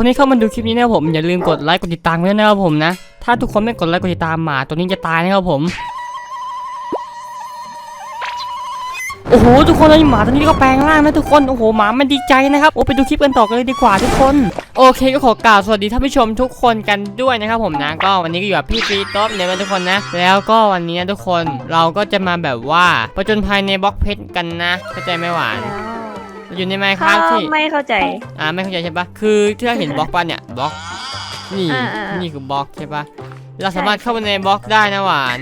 คนที่เข้ามาดูคลิปนี้นะครับผมอย่าลืมกดไลค์กดติดตามด้วยนะครับผมนะ ถ้าทุกคนไม่กดไลค์กดติดตามหมาตัวนี้จะตายนะครับผมโอ้โหทุกคนเลยหมาตัวนี้ก็แปลงร่างนะทุกคนโอ้โหหมามันดีใจนะครับโอ้ไปดูคลิปกันต่อกันเลยดีกว่าทุกคน โอเคก็ขอกล่าวสวัสดีท่านผู้ชมทุกคนกันด้วยนะครับผมนะก็วันนี้ก็อยู่กับพี่ฟีต๊อบเนี่ยนทุกคนนะ แล้วก็วันนี้นะทุกคนเราก็จะมาแบบว่าประจนภายในบล็อกเพชรกันนะเข้าใจไหมหวาน อยู่ในไมค์คถ้ารับที่ไม่เข้าใจ อ่าไม่เข้าใจใช่ปะคือที่เราเห็นบล็อกปะเนี่ยบล็อกนี่อ่าอ่าอ่านี่นี่คือบล็อกใช่ปะเราสามารถเข้าไปในบล็อกได้นะหวาน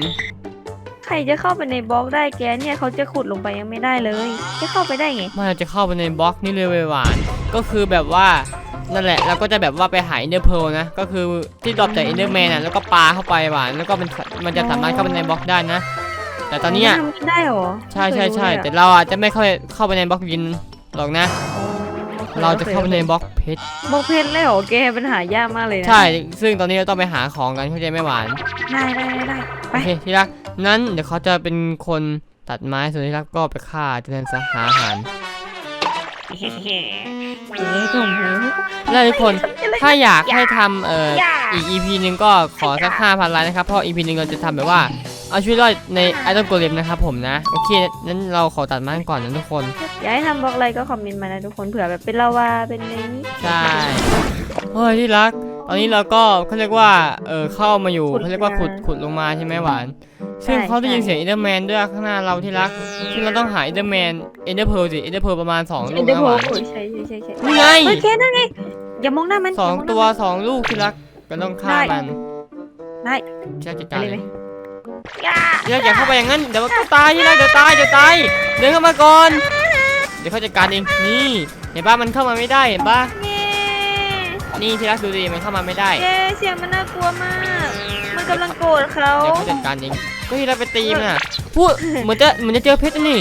ใครจะเข้าไปในบล็อกได้แกเนี่ยเขาจะขุดลงไปยังไม่ได้เลย จะเข้าไปได้ไงมันจะเข้าไปในบล็อกนี่เลยเว้ยหวาน ก็คือแบบว่านั่นแหละเราก็จะแบบว่าไปหาอินเดอร์เพลนะก็คือที่ดรอปจากอินเดอร์แมนอะแล้วก็ปาเข้าไปหวานแล้วก็มันมันจะสามารถเข้าไปในบล็อกได้นะ แต่ตอนเนี้ยมัทำไม่ได้หรอใช่ใช่ใช่ไม่เคแต่ยรู้เลยอะเราอะจะไม่เข้าไปเข้าไปในบล็อกยิน หรอกนะอ๋อเราจะเข้าไปในบล็อกเพชรบล็อกเพชรเลยเหรอแกปัญหายากมากเลยนะใช่ ซึ่งตอนนี้เราต้องไปหาของกันเข้าใจไหมหวาน ได้ได้ได้ได้ไปโอเคที่รัก นั้นเดี๋ยวเขาจะเป็นคนตัดไม้ส่วนที่รักก็ไปฆ่าจะเดินสหาอาหารเอ๊ะถุงหูแล้วทุกคนอะไรถ้าอยากให้ทำเอ่ออย่าอีก EP หนึ่งก็ขอสัก5,000ไลค์นะครับ เพราะ EP หนึ่งเราจะทำแบบว่า เอาชีวิตรอดในไอดอลโกเลมนะครับผมนะ โอเค นั้นเราขอตัดไม้ก่อนนะทุกคน อยากให้ทำบล็อกอะไรก็คอมเมนต์มานะทุกคนเผื่อแบบเป็นลาวาเป็นอะไรนี้ใช่เฮ้ยที่รัก ตอนนี้เราก็เขาเรียกว่า เออเข้ามาอยู่เขาเรียกว่าขุดขุดลงมาใช่ไหมหวาน ซึ่งเขาได้ยินเสียงเอเดอร์แมนด้วยข้างหน้าเราที่รัก ซึ่งเราต้องหาเอเดอร์แมน เอเดอร์เพลสิเอเดอร์เพลประมาณ2ลูเอ็กนเดอนะร์โพหวานโอ้ยใช่ใช่ใช่ใช่นี่ไงเฮ้ยแกนั่นไง อย่ามองหน้ามันสองย่ามหน้าตัวมันสองลูกที่รักก็ต้องฆ่ามันได้ใช่จัดไปการเลเลยยไหม อย่าที่รักอย่าเข้าไปอย่างนั้นเดี๋ยวมันก็ตายที่รักเดี๋ยวตายเดี๋ยวตายเดินเข้ามาก่อน เดี๋ยวเขาจัดการเองนี่เห็นป่ะมันเข้ามาไม่ได้เห็นป่ะเย้นี่ที่รักดูดิมันเข้ามาไม่ได้เย้เสียงมันน่ากลัวมาก มันกำลังโกรธเขาเดี๋ยวเขาจัดการเองก็ที่รักไปตีมันอะพูดเหมือนจะเหมือนจะเจอเพชรนะนี่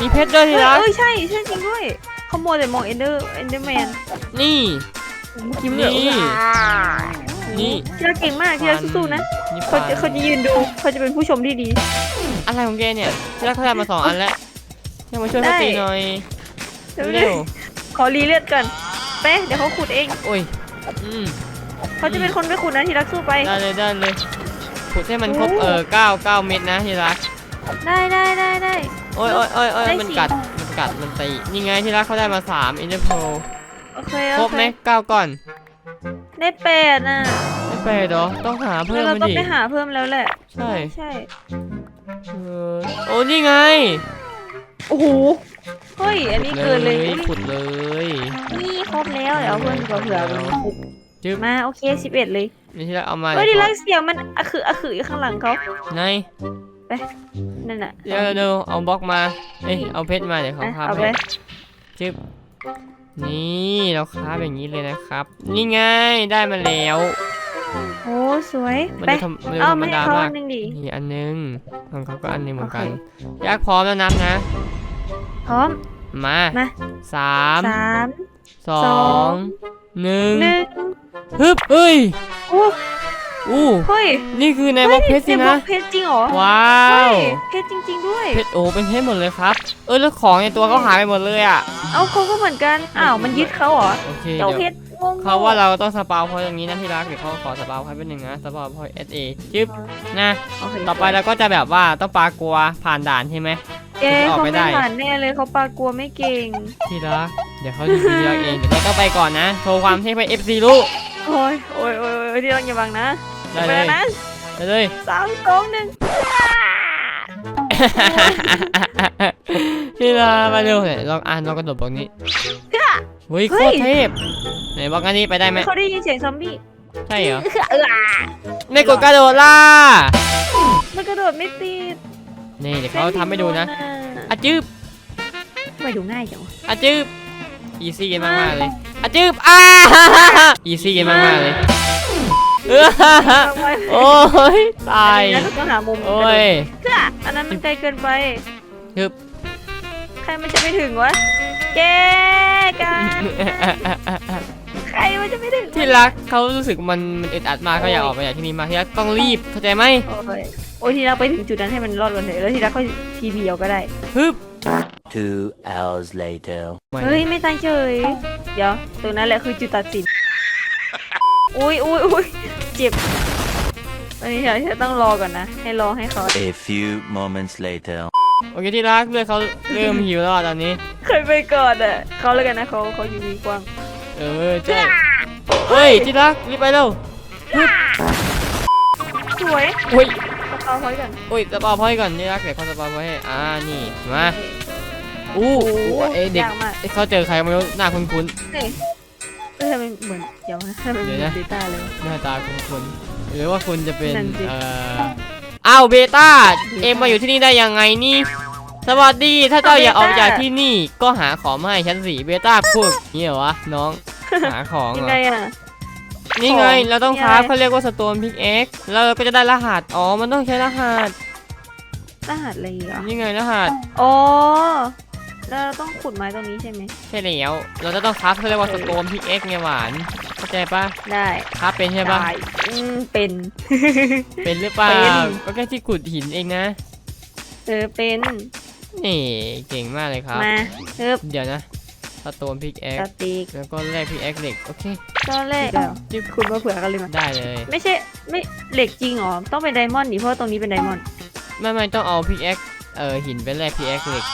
มีเพชรด้วยเฮ้ที่ยรักเอ้ยใช่ใช่จริงด้วยขโมยแต่มองเอนเดอร์เอนเดอร์แมนนี่เมื่อกี้มันเหลือ นี่นี่ที่เราเก่งมากที่เราสู้ๆนะนี่เขาปลจะเขาจะยืนดูเขาจะเป็นผู้ชมที่ดี อะไรของแกเนี่ยที่รักเขาได้มาสองอันแล้วให้มาช่วยเขาได้ ตีหน่อยเดี๋ยวเร็วขอรีเลือดก่อนเป๊ะเดี๋ยวเขาขุดเองโอ้ยอืมเขาจะเป็นคนไปขุดนะที่รักสู้ไป ได้เลยได้เลยขุดให้มันครบเออเก้าเก้าเม็ดนะที่รักได้ได้ได้ได้ โอ้ยโอ้ยโอ้ยโอ้ยได้มันสิกัดมันกัดมันตีนี่ไงที่รักเขาได้มาสามอินเตอร์โพโอเคครโอบเคไหมเก้าก่อน ได้แปดน่ะไม่ไปเหรอต้องหาเพิ่แล้มวเรามาต้องดิ ไปหาเพิ่มแล้วแหละ ใช่ ใช่ เออโอ้นี่ไงโอ้โห เฮ้ย อันนี้เกินเลยขุดเลย นี่ครบแล้ว เดี๋ยวเอาเพิ่มดีกว่าเผื่อมันขุดจึ๊บ มาโอเคสิบเอ็ดเลย นี่ที่รักเอามาเฮ้ยเดี๋ดียวลักเสียงมันอะคืออะคืออยู่ข้างหลังเขาไงนั่นน่ะเดี๋ยวเดี๋ยวเอาบล็อกมาเอ้ยเอาเพชรมาเดี๋ยวเขาอะคาบเอาไปให้จึ๊บ นี่เราคาบอย่างนี้เลยนะครับ นี่ไงได้มาแล้วโอ้สวยมันไปจะทำมันจะเอาธรรมมาให้ดาเขามาอักนหนึ่งดิ นี่อันนึงของเขาก็อันนึงเหมือนกันโออยากพร้อมแล้วนับนะ พร้อมมามาสามสาม สอสอง งหนึ่งหนึ่งฮึบเอ้ย โอ้ อู้เฮ้ยนี่คือในบล็อกเพชรสิในบล็นะ อกเพชรจริงเหรอว้าเฮ้วยเพชรจริง ๆ ด้วย เพชรโอ้เป็นเพชรหมดเลยครับ เออแล้วของในตัวเขาหายไปหมดเลยอะเอาเขาก็เหมือนกัน อ้าวมันยึดเขาเหรอโอเคเจ้าเดี๋ยว เพชรงงเขาว่าเราต้องสปาวพอยต์อย่างนี้นะที่รักเดี๋ยวเขาขอสปาวพอยต์เป็นหนึ่งนะสปาวพอยต์เอสเอจึ๊บนะโเคต่อไปเราก็จะแบบว่าต้องปลากลัวผ่านด่านใช่ไหม เอ๊ะออกเขาไม่ไม่ได้ผ่านแน่เลยเขาปลากลัวไม่เก่งที่รักเดี๋ยวเขาจะดีเราเองเดี๋ยวเราต้องไปก่อนนะโชว์ความเท่ไปเอฟซีลูกโอ้ยโอ้ยโอ้ยโอ้ยที่รักอย่าบังนะ ได้ไปเลยแล้วนะได้เลย สามสองหนึ่งที่รักมาเร็วเนี่ยลองอ่านลองกระโดดบล็อกนี้เฮ้ยโคตรเทพไหนบล็อกอันนี้ไปได้ไหมเขาได้ยินเสียงซอมบี้ใช่เหรอเออไม่กดกระโดดล่ะมันกระโดดไม่ติดนี่เดี๋ยวเขาทำให้ดูนะอะจืบทำไมดูง่ายจังวะอะจืบอีซี่กันมากๆเลยอะจืบอ้าอีซี่กันมากๆเลย เออโอ้ยตาย แล้วต้องหามุมโอ้ยเพื่ออันนั้นมันไกลเกินไปฮึบใครมันจะไม่ถึงวะแกกันใครมันจะไม่ถึงที่รักเขารู้สึกมันมันอึดอัดมากเขาอยากออกไปจากที่นี่มากที่รักต้องรีบเข้าใจไหมโอ้ยโอ้ยทีเราไปถึงจุดนั้นให้มันรอดก่อนเถอะแล้วทีเราก็ทีพีเอาก็ได้ฮึบ Two hours later. เฮ้ยไม่ตั้งเฉยเดี๋ยวตรงนั้นแหละคือจุดตัดสิน อุ้ยอุ้ยอุ้ยเจ็บอันนี้เดี๋ยวจะต้องรอก่อนนะ ให้รอให้เขา A few moments later. โอเคที่รักเลือดเขาเริ่มหิวแล้วอะตอนนี้ เคยไปก่อนอะเขาแล้วกันนะเขาเขาอยู่วีกว้างเออใช่เฮ้ยที่รักรีบไปเร็วสวยอุ้ยเอาเขาไว้ก่อนอุ้ยสปาพอยต์ก่อนที่รักเดี๋ยวเขาสปาพอยต์ให้อ่านี่มาอู้อู้เอ้ยเด็กยากมากเอ้ยเขาเจอใครไม่รู้หน้าคุ้นเฮ้ย เอ้ยทำไมเหมือนเดี๋ยวนะทำไมเหมือนเดี๋ยวนะ เบต้าเลยๆหน้าตาคุ้นๆหรือว่าคุณจะเป็นนั่นสิ เอ่ออ้าวเบต้าเอ็มมาอยู่ที่นี่ได้ยังไงนี่ สวัสดีถ้าเจ้าอยากออกจากที่นี่ก็หาของมาให้ฉันสิเบต้าพูดอย่างนี่เหรอวะน้องหาของยังเหรไงอ อะ นี่ไง ของเราต้องมีคอะไร ราฟเขาเรียกว่าสโตนพิกเอ็กแล้วเราก็จะได้รหัส อ๋อ มันต้องใช้รหัส รหัสอะไรอีกอะนี่ไงรหัส อ๋อ แล้วเราต้องขุดไม้ตรงนี้ใช่ไหมใช่แล้ว เราจะต้องคราฟเขาเรียกว่าสโตนพิกเอ็กไงหวาน เข้าใจปะได้คราฟเป็นใช่ปะได้อืมเป็น เป็นหรือเปล่า เป็น ก็แค่ที่ขุดหินเองนะ เออเป็นนี่เก่งมากเลยครับ มาเออเดี๋ยวนะสโตนพิกเอ็กสติกแล้วก็แลกพิกเอ็กเหล็กโอเคก็แรกที่คุณมาเผื่อกันเลยมาได้เลย ไม่ใช่ไม่เหล็กจริงเหรอต้องเป็นไดมอนด์ดิเพราะว่าตรงนี้เป็นไดมอนด์ ไม่ไม่ต้องเอาพิกเอ็กเออหินไปแลกพิกเอ็กเหล็ก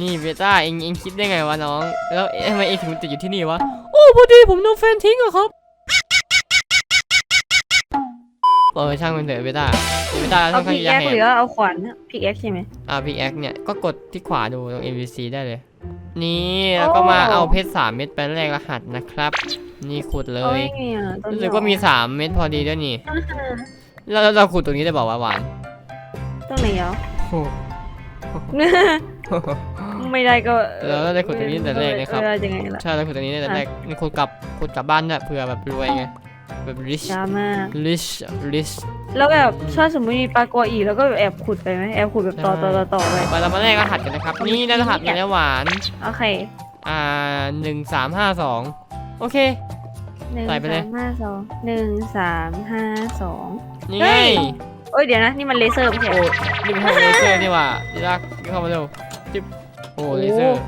นี่เบต้าเองเองคิดได้ไงวะน้อง แล้วเอ๊ะทำไมเองถึงติดอยู่ที่นี่วะ โอ้พอดีผมโดนแฟนทิ้งอะครับเออช่างมันเถอะเบต้าเบต้าเอาต้องข้าพิงกยาแอคแหหรืงอเอาขวานพิกแอคใช่ไหม อ่าพิกแอคเนี่ย ก็กดที่ขวาดูตรง NPC ได้เลย นี่แล้วก็มาโอ้ เอาเพชรสามเม็ดไปแลกรหัสนะครับ นี่ขุดเลเอาย ไงอะตรงรู้นี้สึกว่ามีสามเม็ดพอดีด้วยนี่อ่าฮะแล้วแล้วเราขุดตรงนี้ได้บอกว่าหวานตรงไหนเหรอโอ้โห ไม่ได้ก็แล้วเราได้ขุดตรงนี้ตั้งแต่แรกนะครับเออยังไงล่ะ ใช่เราขุดตรงนี้ได้แต่แรกนี่ขุดกลับขุดกลับบ้านด้วยเผื่อแบบรวยไงแบบ rich ช้ามาก rich rich แล้วแบบถ้าสมมติมีปลากัวอีกแล้วก็แบบแอบขุดไปไหมแอบขุดแบบต่อต่อต่อต่อไปไปเรามาแลกรหัสกันนะครับ นี่ได้รหัสมาแล้วหวาน โอเคอ่าหนึ่งสามห้าสองโอเค หนึ่งใส่ไปเลย สามห้าสองหนึ่งสามห้าสอง นี่เฮ้ไงย โอ้ยเดี๋ยวนะนี่มันเลเซอร์ไม่ใช่โอ้เหรอ นี่เป็นห้องเลเซอร์นี่หว่าที่รักเข้ามาเร็วจิ๊บโอ้ เลเซอร์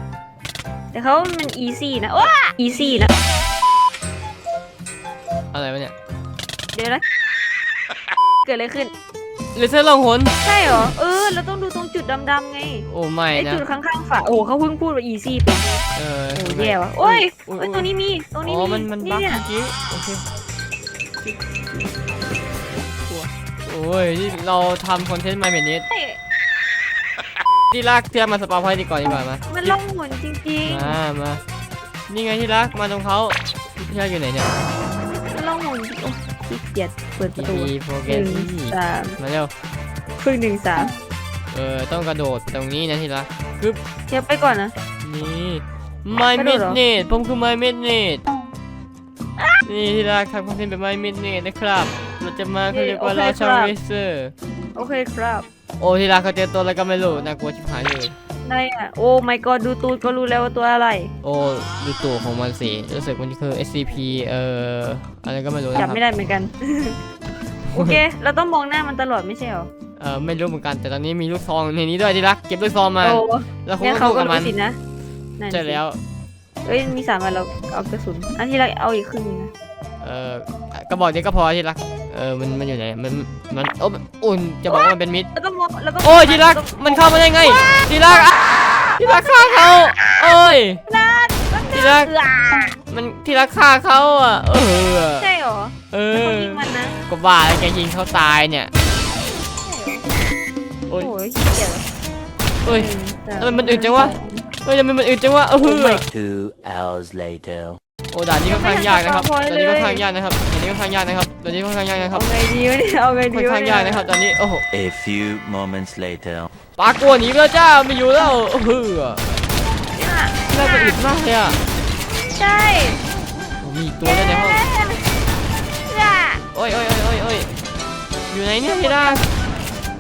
แต่เขามันอีซี่นะว้าอีซี่นะอะไรวะเนี่ยเดี๋ยวนะเกิดอะไรขึ้น เลเซอร์ลองหนใช่เหรอเออเราต้องดูตรงจุดดำๆไงโอ้ไม่ไอนะจุดข้างๆฝาโอ้เขาเพิ่งพูดว่าอีซี่เป็นเออ โอ้แย่ว่ะโอ้ยโอ้ยเอ้ยตัวนี้มีตัวนี้อ๋อมีมันมันบั๊กเนี่ยเมื่อกี้โอเคโอ้ยนี่เราทำคอนเทนต์มาแบบนี้เฮ้ยที่รักเทียบมาสปาไพดีก่อนดีกว่ามามันล่องหนจริงมามานี่ไงที่รักมาตรงเขาที่รักอยู่ไหนเนี่ยๆมันล่องหนจริงโอ้ขี้เกียจเปิดประตูดีโปรแกหรนึ่งมสามมาเร็วครึ่งหนึ่งสามเออต้องกระโดดไปตรงนี้นะที่รักเดี๋ยวไปก่อนนะ นี่ My กระโดดเหรอ Midnight ผมคือ My Midnight นี่ที่รักทำคอนเทนต์แบบ My Midnight นะครับ เราจะมาเขาเรียกว่าเราชาเรเซอร์โอเคครับ โอ้ที่รักเขาเจอตัวอะไรก็ไม่รู้น่ากลัวชิบหายเลยได้อะ โอ้ my god ดูตูดก็รู้แล้วว่าตัวอะไร โอ้ดูตัวของมันสิรู้สึกมันคือ SCP เอ่ออะไรก็ไม่รู้นะคจัรับบไม่ได้เหมือนกัน โอเค เราต้องมองหน้ามันตลอดไม่ใช่เหรอเออไม่รู้เหมือนกันแต่ตอนนี้มีลูกซองในนี้ด้วยที่รักเก็บลูกซองมาโอ้แล้วคงงั้นต้องเขาสู้ก็กับมัรู้นสินะนั่นใช่สิแล้วเอ้ยมีสามอันเราเอากระสุน อันที่เราเอาอีกครึ่งนึงนะ เออกระบอกเดียวก็พอที่รัก เออมันมันอยู่ไหน มันมันโอ้อุ่นจะบอกว่ามันเป็นมิดแล้วก็มองแล้วก็โอ้ยที่รักมันเข้ามาได้ไงที่รักอะที่รักฆ่าเขาโอ้ยที่รักเออมันที่รักฆ่าเขาอะเออใช่เหรอเอแล้วเขาอยิงมันนะก็บ้าแล้วแกยิงเขาตายเนี่ยโอ้โอ้ยยขี้เกียจเอ้ยหงสาทำไมมันอึดจังวะเฮ้ยทำไมมันอึดจังวะเออ Two hours later. โอ้ด่านนี้ค่อนข้างยากนะครับด่านนี้ค่อนข้างยากนะครับด่านนี้ค่อนข้างยากนะครับด่านนี้ค่อนข้างยากนะครับ เอาไงดีวะเนี่ยเอาไงดีค่อนวะข้างเนี่ยยากนะครับตอนนี้ โอ้โห A few moments later. ปลากลัวหนีไปแล้วจ้าไม่อยู่แล้วเออน่าจะอึดมากเลยอะใช่โอ้มีอีกตัวด้วยในห้องจ้าโอ้ยโอ้ยโอ้ยโอ้ยโอ้ยอยู่ไหนเนี่ยพี่ดา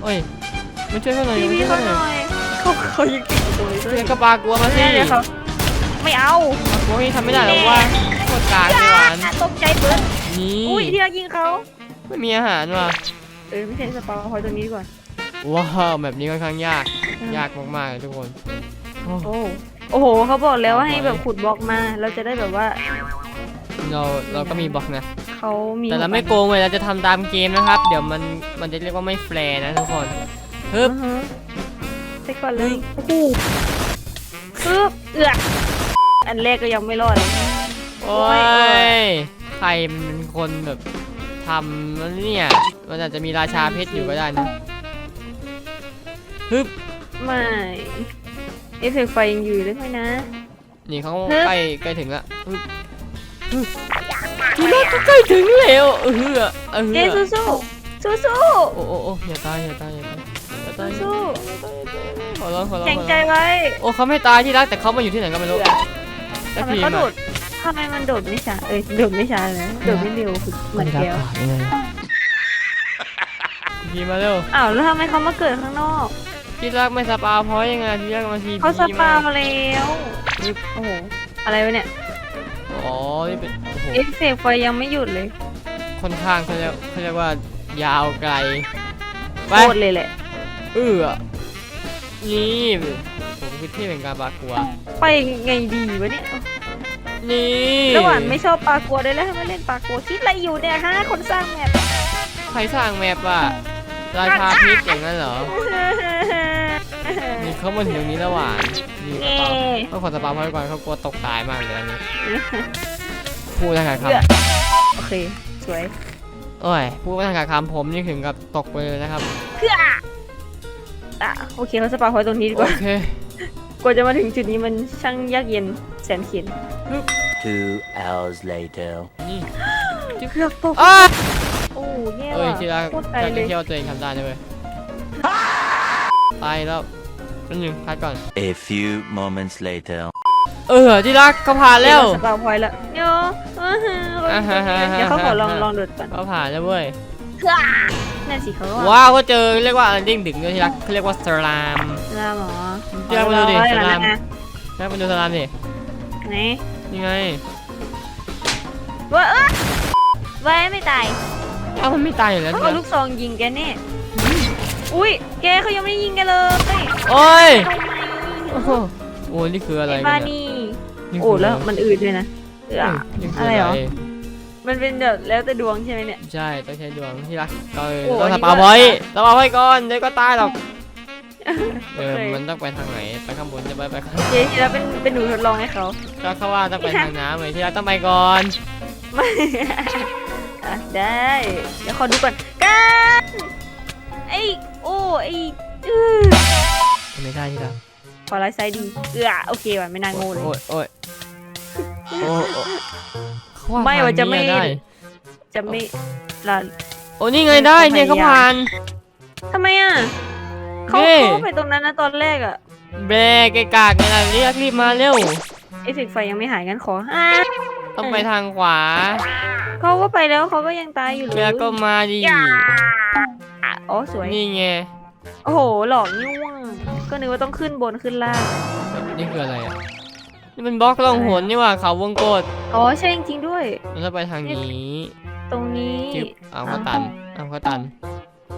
โอ้ยมาช่วยเขาหน่อยพี่มาพี่ช่วยเขาเขาหหน่น่อยอยเขาเขายิงติดตัวเลยเรียกกระปลากลัวมาสิเนี่ยเขา ไม่เอาปลากลัวพี่ทำไม่ได้หรอกว่าโคตรกากเลยหวานอะตกใจเบิร์ดนี่อุ้ยที่เรายิงเขาไม่มีอาหารว่ะเออไม่ใช่สปาพอยตัวนี้ดีกว่าว้าวแบบนี้ค่อนข้างยาก ยากมากๆเลยทุกคนโอ้โอ้โอ้โหเขาบอกแล้วว่าให้แบบขุดบล็อกมาเราจะได้แบบว่านเราเราก็มีบล็อกนะเขามีแต่เราไม่โกงเลยเราจะทำตามเกมนะครับ เดี๋ยวมันมันจะเรียกว่าไม่แฟร์นะทุกคนฮึอืบอฮึไปก่อนเลยโอ้โหคือเอือก อันแรกก็ยังไม่รอดเลย โอ้ยใครมันเป็นคนแบบทำแล้วเนี่ย มันอาจจะมีราชาเพชรอยู่ก็ได้นะฮึบ ไม่เอฟเฟกต์ไฟยังอยู่เลยไหมนะ นี่เขาฮึบ ใกล้ใกล้ถึงละฮึบฮึบทีแรกก็ใกล้ถึงแล้วเออเออเออเย้สู้สู้สู้สู้โอ้โอ้โอ้อย่าตายอย่าตายอย่าตายอย่าตายสู้ขอร้องขอร้องแข็งขอใจร้องไว้ โอ้เขาไม่ตายที่รักแต่เขามาอยู่ที่ไหนก็ไม่รู้เอือกแล้ว ทำไมพีเขามโดอะดทำไมมันโดดไม่ช้าเอ้ยโดดไม่ช้าเลยนะโดดไม่เร็วคือเหมือนแก้วยังไงพีมาเร็วอ้าวแล้วทำไมเขามาเกิดข้างนอกที่รักไม่สปาเพราะยังไงที่รักมาทีเขาสพีปามามาแล้วโอ้โหอะไรวะเนี่ยอ๋อนี่เป็นโอ้โหเอฟเฟกต์ไฟยังไม่หยุดเลยค่อนข้างเขาเรียกเขาเรียกว่ายาวไกลไปโคตรเลยแหละเออนี่ ผมคือที่เป็นการปลากลัว ไปไงดีวะเนี่ยนี่ระหว่างไม่ชอบปลากัวด้วยแล้วทำไมเล่นปลากัวคิดอะไรอยู่เนี่ยฮะคนสร้างแมปใครสร้างแมปอะราชาพิษอย่างนั้นเหรอ นี่เขามาถึงตรงนี้แล้วหวานนี่เง่ต้องขอสปาเพราะก่อนเขากลัวตกตายมากเลยอันนี้พูดทางการคโอเคสวยำโอ้ยพูดทางการคำผมนี่ถึงกับตกไปเลยนะครับเพื่ออะโอเคเขาสปาไว้ตรงนี้ดีกโอว่าเค กว่าจะมาถึงจุดนี้มันช่างยากเย็นแสนเขียน Two hours later. นี่เกือบตกอ้าโอ้แย่เอ้ยว่ะทีละโคตรไกลการเลยเที่ยวตัวเองทำได้นะเว้ยตายแล้วนิดนึงพักก่อน A few moments later. เออที่รักเขาผ่านแล้ว สปาพอยต์แล้วเดี๋ยวอื้อหือเดี๋ยวเขาขอลองลองโดดก่อนเขาผ่านแล้วเว้ย นั่นสิเขาว่าว้าวก็เจอเรียกว่าอะไรเด้งดึงด้วยที่รักเขาเรียกว่าสลาม ลาหมอ เดี๋ยวมาดูดิเอสไว้ลามแล้วนะแล้วมาดูสลามดิไหนยังไงว่าเอ้ยไว้ไม่ตายเอ้ามันไม่ตายอยู่แล้วเขาที่เอารักลูกซองยิงแกแน่อุ้ยแกเขายังไม่ได้ยิงแกเลยโอ้ยทำไมโอ้โหโอ้นี่คืออะไรไอ้กับ้านเนี่ยนี่นี่โอ้คืะไรแล้วมันอืดด้วยนะเออนี่คือะไรเหรอมันเป็นแบบแล้วแต่ดวงใช่ไหมเนี่ย ใช่ต้องใช้ดวงที่รักก็โอ้ต้องอัสนนี้ปาก็ ไว้สปาไว้ก่อนเดี๋ยวก็ตายหรอก เออโอเคมันต้องไปทางไหนไปข้างบนจะไปไปข้างเจ๊ที่แล้วเป็นเป็นหนูทดลองให้เขาก็เขาว่าต้องไปทางน้ำเลยที่รักต้องไปก่อนไม่อะได้ เดี๋ยวขอดูก่อนกันไอ้โอ้ไอ้อื้อไม่ได้ที่รักขอไลฟ์ไซด์ดีเออโอเคว่ะไม่น่าโง่เลยโอ้ยโอ้ยโอ้โอ้เขาว่าไม่ว่าทงจะไม่นี้ได้จะไม่ลาโอ้นี่ไงได้เนี่ยเขาผ่านทำไมอะ เขานี่เข้าไปตรงนั้นนะตอนแรกอะเบรกไอ้กากไงล่ะเรียกรีบมาเร็ว เอฟเฟกต์ไฟยังไม่หายงั้นขออะต้องไปทางขวาเขาก็ไปแล้วเขาก็ยังตายอยู่เลยแล้วก็มาดิอย่าอะอ๋อสวย นี่ไง โอ้โห หลอกนี่ว่ะก็นึกว่าต้องขึ้นบนขึ้นล่าง นี่คืออะไรอะ นี่มันบล็อกล่องหนนี่หว่าเขาวงกดอ๋อใช่จริงๆด้วยมันต้องไปทางนี้ ตรงนี้ จิ๊บเอาเขาตัน เอาเขาตัน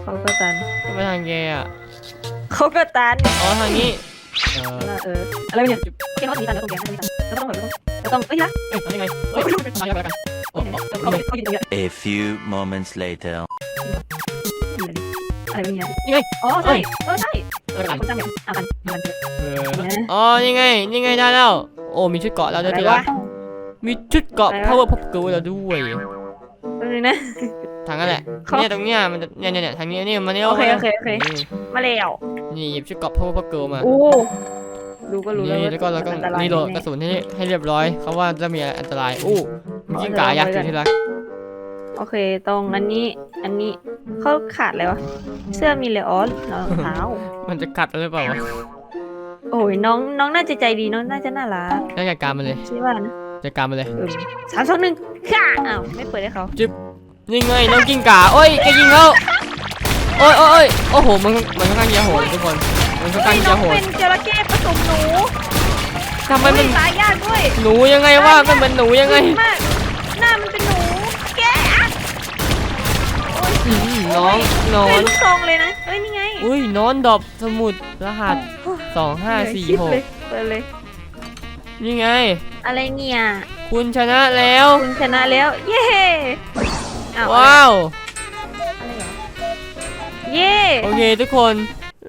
เขาก็ตันต้องไปทางแกอะเขาก็ตันอ๋อทางนี้เออเอออะไรวะเนี่ยแกเขาตีตันแล้วตรงแกเขาตีตันแล้วต้องแบบแล้วต้องเอ้ยนะเอ้ยทำยังไงเอ้ยทำยังไงกันโอ้โหเขาเขายืนตรงนี้ A few moments later. อะไรวะเนี่ยนี่ไงอ๋อใช่เออใช่เอาไปคนสร้างแบบอะกันมันเอออ๋อนี่ไงนี่ไงได้แล้ว โอ้มีชุดเกราะแล้วด้วยอะไรที่รัวะกมีชุดเกราะอะไรวะ power pop girl แล้วด้วยตรงนี้นะ ทางนั้นแหละเขาเนี่ยตรงเนี้ยมันจะเนี่ยเนี่ยเนี่ยทางนี้นี่มาเนี่ยโอเคโอเคโอเคมาแล้วนี่หยิบชุดเกราะ power pop girl มาโอ้ดูก็รู้แล้วนี่แล้วก็เราก็อันตรายนี่โหลดแน่กระสุนให้ให้เรียบร้อยเขาว่าจะมีอะไรอันตรายอู้มีกิ้งก่ายักษ์อยู่ที่รักโอเคตรงอันนี้ อันนี้เขาขาดอะไรวะ เสื้อมีเลยอ๋อรองเท้า มันจะกัดหรือเปล่าวะโอ้ยน้องน้องน่าจะใจดีน้องน่าจะน่ารักได้จัดการมันเลยใช่ป่ะนะจัดการมันเลยเออสามสองหนึ่งค่ะอ้าวไม่เปิดให้เขานี่ ไงน้องกิ้งก่าโอ้ยแกยิงเขาโอ้ยโอ้ยโอ้ยโอ้โหมันมันค่อนข้างจะโหดทุกคนมันค่อนเฮ้ข้างยน้จะองโหดเป็นจระเข้ผสมหนูทำไมมันเฮ้ยตายยากด้วยหนูยังไงวะมันเป็นหนูยังไงมากหน้ามันเป็นหนูแกอะอืมน้องนอเป็นนลูกซองเลยนะเอ้ยนี่ไงอุ้ยนอนดอบสมุดรหัสสองห้าสี่หกเปิดเลยนี่ไง อะไรเนี่ย คุณชนะแล้ว คุณชนะแล้ว เย้ อ้าวว้าว อะไรเหรอเย้โอเคทุกคน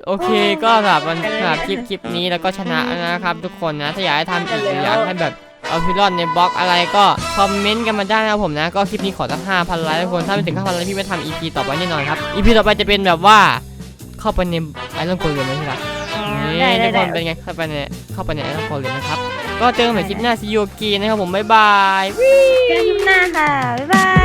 โอเคก็สำหรับวันสำหรับคลิปคลิปนี้แล้วก็ชนะนะครับ ทุกคนนะถ้าอยากให้ทำอีกหรืออยากให้แบบเอาพิลอนในบล็อกอะไรก็คอมเมนต์กันมาได้นะครับผมนะ ก็คลิปนี้ขอสักห้าพันไลค์ทุกคนถ้าไม่ถึงห้าพันไลค์พี่ไม่ทำ EP ต่อไปแน่นอนครับ EP ต่อไปจะเป็นแบบว่าเข้าไปในไอรอนโกลเลมไหมที่รัก นี่ได้ได้ทุกคได้นเป็นไงเข้าไปในเข้าไปในไอรอนโกลเลมนะครับ ก็เจอกันใหม่คลิปหน้าซีโยกีนะครับผมบ๊ายบาย เจอกันคลิปหน้าค่ะ บ๊ายบาย